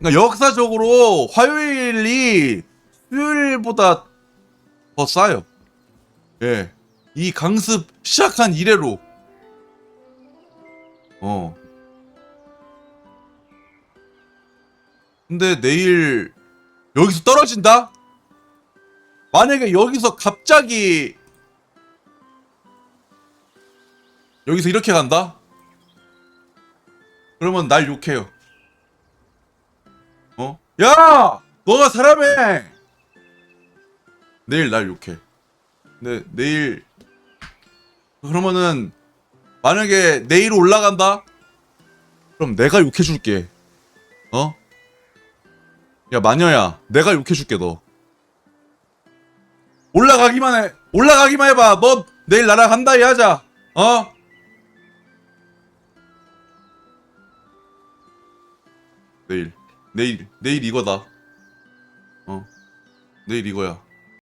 그러니까 역사적으로 화요일이 수요일보다 더 싸요. 예. 이 강습 시작한 이래로. 어. 근데 내일 여기서 떨어진다? 만약에 여기서 갑자기 여기서 이렇게 간다? 그러면 날 욕해요. 어? 야! 너가 사람해! 내일 날 욕해. 근데 내일 그러면은 만약에 내일 올라간다? 그럼 내가 욕해줄게. 어? 야 마녀야, 내가 욕해줄게 너. 올라가기만 해. 올라가기만 해봐. 너 내일 나랑 한다 이 하자. 어? 내일, 내일, 내일 이거다. 어, 내일 이거야.